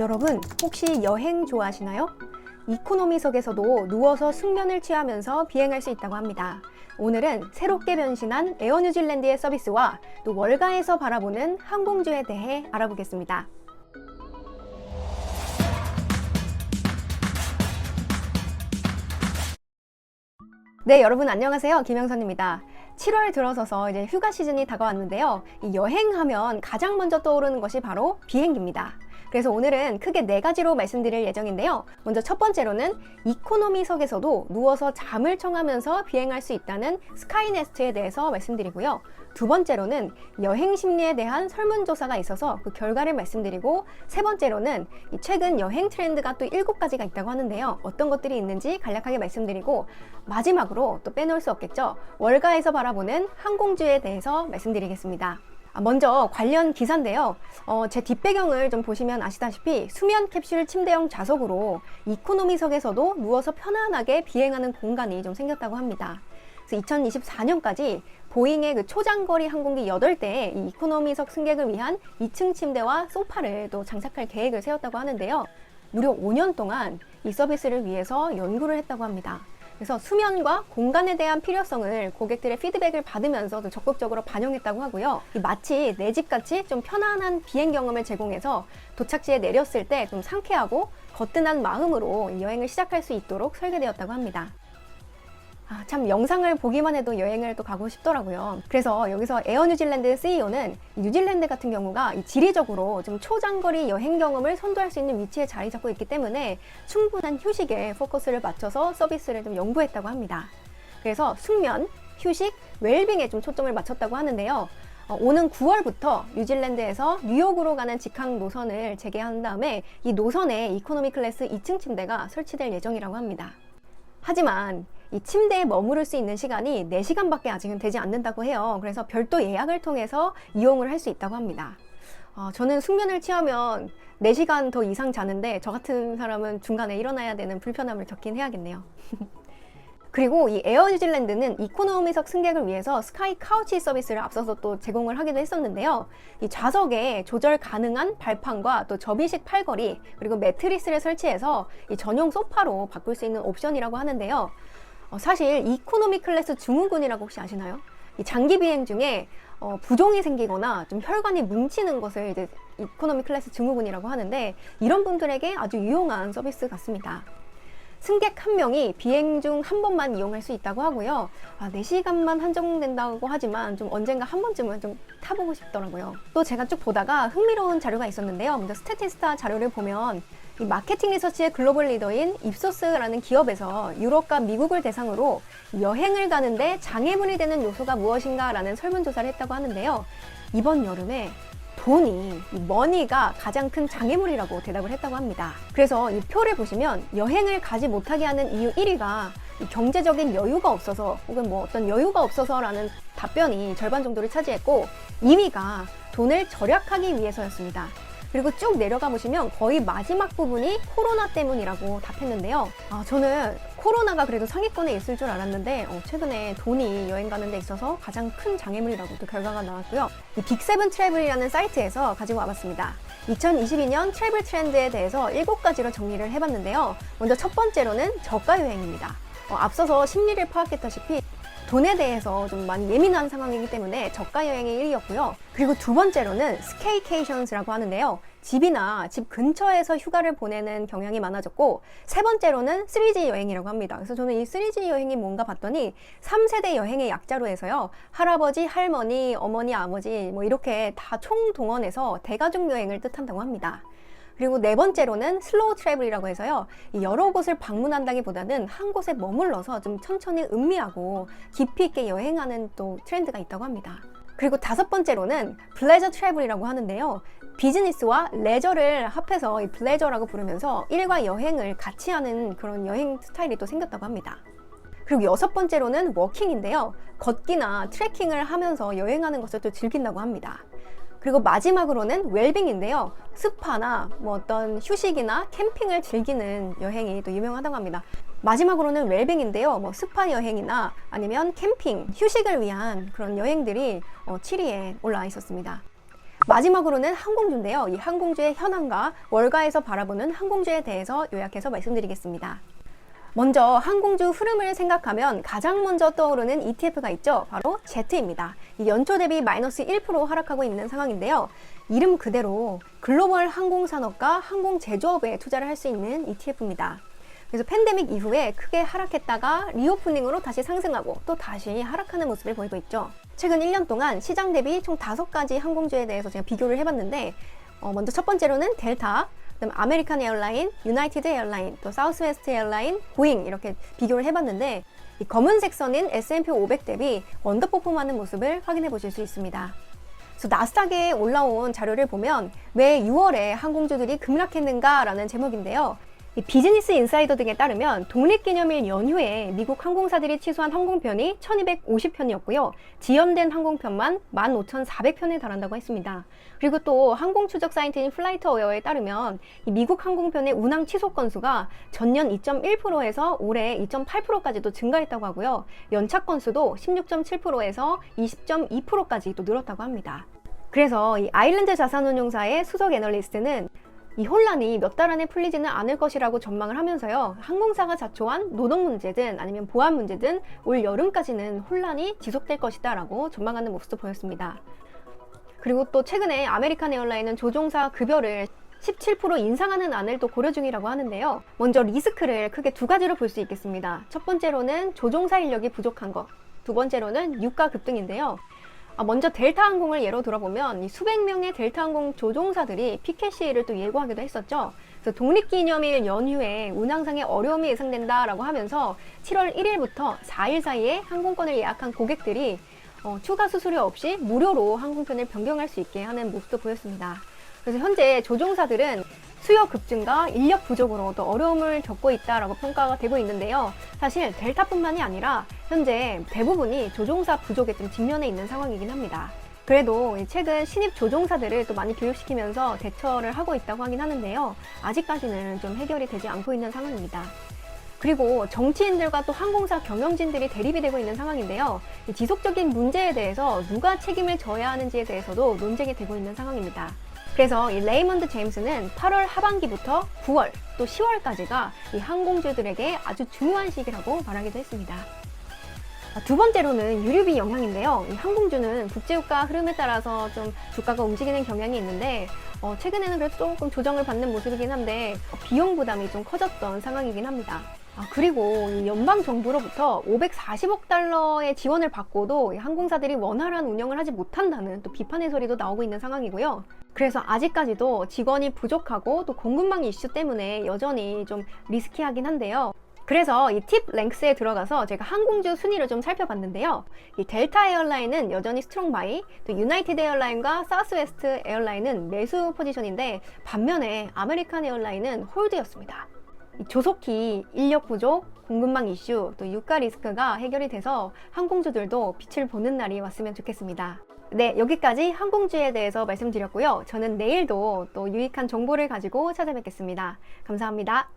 여러분, 혹시 여행 좋아하시나요? 이코노미석에서도 누워서 숙면을 취하면서 비행할 수 있다고 합니다. 오늘은 새롭게 변신한 에어 뉴질랜드의 서비스와 또 월가에서 바라보는 항공주에 대해 알아보겠습니다. 네, 여러분 안녕하세요. 김영선입니다. 7월 들어서서 이제 휴가 시즌이 다가왔는데요. 이 여행하면 가장 먼저 떠오르는 것이 바로 비행기입니다. 그래서 오늘은 크게 네 가지로 말씀드릴 예정인데요. 먼저 첫 번째로는 이코노미석에서도 누워서 잠을 청하면서 비행할 수 있다는 스카이네스트에 대해서 말씀드리고요. 두 번째로는 여행 심리에 대한 설문조사가 있어서 그 결과를 말씀드리고 세 번째로는 이 최근 여행 트렌드가 또 일곱 가지가 있다고 하는데요. 어떤 것들이 있는지 간략하게 말씀드리고 마지막으로 또 빼놓을 수 없겠죠. 월가에서 바라보는 항공주에 대해서 말씀드리겠습니다. 아, 먼저 관련 기사인데요. 어, 제 뒷배경을 좀 보시면 아시다시피 수면 캡슐 침대형 좌석으로 이코노미석에서도 누워서 편안하게 비행하는 공간이 좀 생겼다고 합니다. 그래서 2024년까지 보잉의 그 초장거리 항공기 8대에 이 이코노미석 승객을 위한 2층 침대와 소파를 또 장착할 계획을 세웠다고 하는데요. 무려 5년 동안 이 서비스를 위해서 연구를 했다고 합니다. 그래서 수면과 공간에 대한 필요성을 고객들의 피드백을 받으면서 도 적극적으로 반영했다고 하고요. 이 마치 내 집 같이 좀 편안한 비행 경험을 제공해서 도착지에 내렸을 때 좀 상쾌하고 거뜬한 마음으로 이 여행을 시작할 수 있도록 설계되었다고 합니다. 아, 참 영상을 보기만 해도 여행을 또 가고 싶더라고요. 그래서 여기서 에어 뉴질랜드 CEO는 뉴질랜드 같은 경우가 이 지리적으로 좀 초장거리 여행 경험을 선도할 수 있는 위치에 자리 잡고 있기 때문에 충분한 휴식에 포커스를 맞춰서 서비스를 좀 연구했다고 합니다. 그래서 숙면, 휴식, 웰빙에 좀 초점을 맞췄다고 하는데요. 어, 오는 9월부터 뉴질랜드에서 뉴욕으로 가는 직항 노선을 재개한 다음에 이 노선에 이코노미 클래스 2층 침대가 설치될 예정이라고 합니다. 하지만 이 침대에 머무를 수 있는 시간이 4시간밖에 아직은 되지 않는다고 해요. 그래서 별도 예약을 통해서 이용을 할 수 있다고 합니다. 어, 저는 숙면을 취하면 4시간 더 이상 자는데 저 같은 사람은 중간에 일어나야 되는 불편함을 겪긴 해야겠네요. 그리고 이 에어 뉴질랜드는 이코노미석 승객을 위해서 스카이 카우치 서비스를 앞서서 또 제공을 하기도 했었는데요. 이 좌석에 조절 가능한 발판과 또 접이식 팔걸이 그리고 매트리스를 설치해서 이 전용 소파로 바꿀 수 있는 옵션이라고 하는데요. 어, 사실 이코노미 클래스 증후군이라고 혹시 아시나요? 이 장기 비행 중에 어, 부종이 생기거나 좀 혈관이 뭉치는 것을 이제 이코노미 클래스 증후군이라고 하는데 이런 분들에게 아주 유용한 서비스 같습니다. 승객 한 명이 비행 중 한 번만 이용할 수 있다고 하고요. 아, 4시간만 한정된다고 하지만 좀 언젠가 한 번쯤은 좀 타보고 싶더라고요. 또 제가 쭉 보다가 흥미로운 자료가 있었는데요. 먼저 스태티스타 자료를 보면 이 마케팅 리서치의 글로벌 리더인 입소스라는 기업에서 유럽과 미국을 대상으로 여행을 가는데 장애물이 되는 요소가 무엇인가라는 설문조사를 했다고 하는데요. 이번 여름에 돈이, 이 머니가 가장 큰 장애물이라고 대답을 했다고 합니다. 그래서 이 표를 보시면 여행을 가지 못하게 하는 이유 1위가 경제적인 여유가 없어서 혹은 뭐 어떤 여유가 없어서라는 답변이 절반 정도를 차지했고 2위가 돈을 절약하기 위해서였습니다. 그리고 쭉 내려가 보시면 거의 마지막 부분이 코로나 때문이라고 답했는데요. 아, 저는 코로나가 그래도 상위권에 있을 줄 알았는데 어, 최근에 돈이 여행 가는 데 있어서 가장 큰 장애물이라고 또 결과가 나왔고요. 이 빅세븐 트래블이라는 사이트에서 가지고 와봤습니다. 2022년 트래블 트렌드에 대해서 7가지로 정리를 해봤는데요. 먼저 첫 번째로는 저가 여행입니다. 어, 앞서서 심리를 파악했다시피 돈에 대해서 좀 많이 예민한 상황이기 때문에 저가 여행이 1위였고요. 그리고 두 번째로는 스케이케이션스라고 하는데요. 집이나 집 근처에서 휴가를 보내는 경향이 많아졌고 세 번째로는 3G 여행이라고 합니다. 그래서 저는 이 3G 여행이 뭔가 봤더니 3세대 여행의 약자로 해서요. 할아버지, 할머니, 어머니, 아버지 뭐 이렇게 다 총동원해서 대가족 여행을 뜻한다고 합니다. 그리고 네 번째로는 슬로우 트래블이라고 해서요. 여러 곳을 방문한다기보다는 한 곳에 머물러서 좀 천천히 음미하고 깊이 있게 여행하는 또 트렌드가 있다고 합니다. 그리고 다섯 번째로는 블레저 트래블이라고 하는데요. 비즈니스와 레저를 합해서 이 블레저라고 부르면서 일과 여행을 같이 하는 그런 여행 스타일이 또 생겼다고 합니다. 그리고 여섯 번째로는 워킹인데요. 걷기나 트레킹을 하면서 여행하는 것을 또 즐긴다고 합니다. 그리고 마지막으로는 웰빙인데요. 스파나 뭐 어떤 휴식이나 캠핑을 즐기는 여행이 또 유명하다고 합니다. 마지막으로는 웰빙인데요. 뭐 스파 여행이나 아니면 캠핑, 휴식을 위한 그런 여행들이 어, 7위에 올라와 있었습니다. 마지막으로는 항공주인데요. 이 항공주의 현황과 월가에서 바라보는 항공주에 대해서 요약해서 말씀드리겠습니다. 먼저 항공주 흐름을 생각하면 가장 먼저 떠오르는 ETF가 있죠. 바로 Z입니다. 이 연초 대비 마이너스 1% 하락하고 있는 상황인데요. 이름 그대로 글로벌 항공산업과 항공 제조업에 투자를 할 수 있는 ETF입니다. 그래서 팬데믹 이후에 크게 하락했다가 리오프닝으로 다시 상승하고 또 다시 하락하는 모습을 보이고 있죠. 최근 1년 동안 시장 대비 총 5가지 항공주에 대해서 제가 비교를 해봤는데 어, 먼저 첫 번째로는 델타, 그다음 아메리칸 에어라인, 유나이티드 에어라인, 또 사우스웨스트 에어라인, 보잉 이렇게 비교를 해봤는데 이 검은색 선인 S&P 500 대비 언더퍼폼하는 모습을 확인해 보실 수 있습니다. 나스닥에 올라온 자료를 보면 왜 6월에 항공주들이 급락했는가라는 제목인데요. 이 비즈니스 인사이더 등에 따르면 독립기념일 연휴에 미국 항공사들이 취소한 항공편이 1250편이었고요. 지연된 항공편만 15,400편에 달한다고 했습니다. 그리고 또 항공 추적 사이트인 플라이트 어웨어에 따르면 이 미국 항공편의 운항 취소 건수가 전년 2.1%에서 올해 2.8%까지도 증가했다고 하고요. 연착 건수도 16.7%에서 20.2%까지 또 늘었다고 합니다. 그래서 이 아일랜드 자산운용사의 수석 애널리스트는 이 혼란이 몇 달 안에 풀리지는 않을 것이라고 전망을 하면서요. 항공사가 자초한 노동 문제든 아니면 보안 문제든 올 여름까지는 혼란이 지속될 것이다라고 전망하는 모습도 보였습니다. 그리고 또 최근에 아메리칸 에어라인은 조종사 급여를 17% 인상하는 안을 또 고려 중이라고 하는데요. 먼저 리스크를 크게 두 가지로 볼 수 있겠습니다. 첫 번째로는 조종사 인력이 부족한 것. 두 번째로는 유가 급등인데요. 아, 먼저 델타 항공을 예로 들어보면 이 수백 명의 델타 항공 조종사들이 피켓 시위를 또 예고하기도 했었죠. 그래서 독립기념일 연휴에 운항상의 어려움이 예상된다라고 하면서 7월 1일부터 4일 사이에 항공권을 예약한 고객들이 어, 추가 수수료 없이 무료로 항공편을 변경할 수 있게 하는 모습도 보였습니다. 그래서 현재 조종사들은 수요 급증과 인력 부족으로 또 어려움을 겪고 있다라고 평가가 되고 있는데요. 사실 델타뿐만이 아니라 현재 대부분이 조종사 부족에 좀 직면해 있는 상황이긴 합니다. 그래도 최근 신입 조종사들을 또 많이 교육시키면서 대처를 하고 있다고 하긴 하는데요. 아직까지는 좀 해결이 되지 않고 있는 상황입니다. 그리고 정치인들과 또 항공사 경영진들이 대립이 되고 있는 상황인데요. 이 지속적인 문제에 대해서 누가 책임을 져야 하는지에 대해서도 논쟁이 되고 있는 상황입니다. 그래서 이 레이먼드 제임스는 8월 하반기부터 9월 또 10월까지가 이 항공주들에게 아주 중요한 시기라고 말하기도 했습니다. 아, 두 번째로는 유류비 영향인데요. 이 항공주는 국제유가 흐름에 따라서 좀 주가가 움직이는 경향이 있는데 어, 최근에는 그래도 조금 조정을 받는 모습이긴 한데 어, 비용 부담이 좀 커졌던 상황이긴 합니다. 아, 그리고 이 연방 정부로부터 540억 달러의 지원을 받고도 이 항공사들이 원활한 운영을 하지 못한다는 또 비판의 소리도 나오고 있는 상황이고요. 그래서 아직까지도 직원이 부족하고 또 공급망 이슈 때문에 여전히 좀 리스키하긴 한데요. 그래서 이 팁 랭크스에 들어가서 제가 항공주 순위를 좀 살펴봤는데요. 이 델타 에어라인은 여전히 스트롱 바이, 또 유나이티드 에어라인과 사우스웨스트 에어라인은 매수 포지션인데 반면에 아메리칸 에어라인은 홀드였습니다. 조속히 인력 부족, 공급망 이슈, 또 유가 리스크가 해결이 돼서 항공주들도 빛을 보는 날이 왔으면 좋겠습니다. 네, 여기까지 항공주에 대해서 말씀드렸고요. 저는 내일도 또 유익한 정보를 가지고 찾아뵙겠습니다. 감사합니다.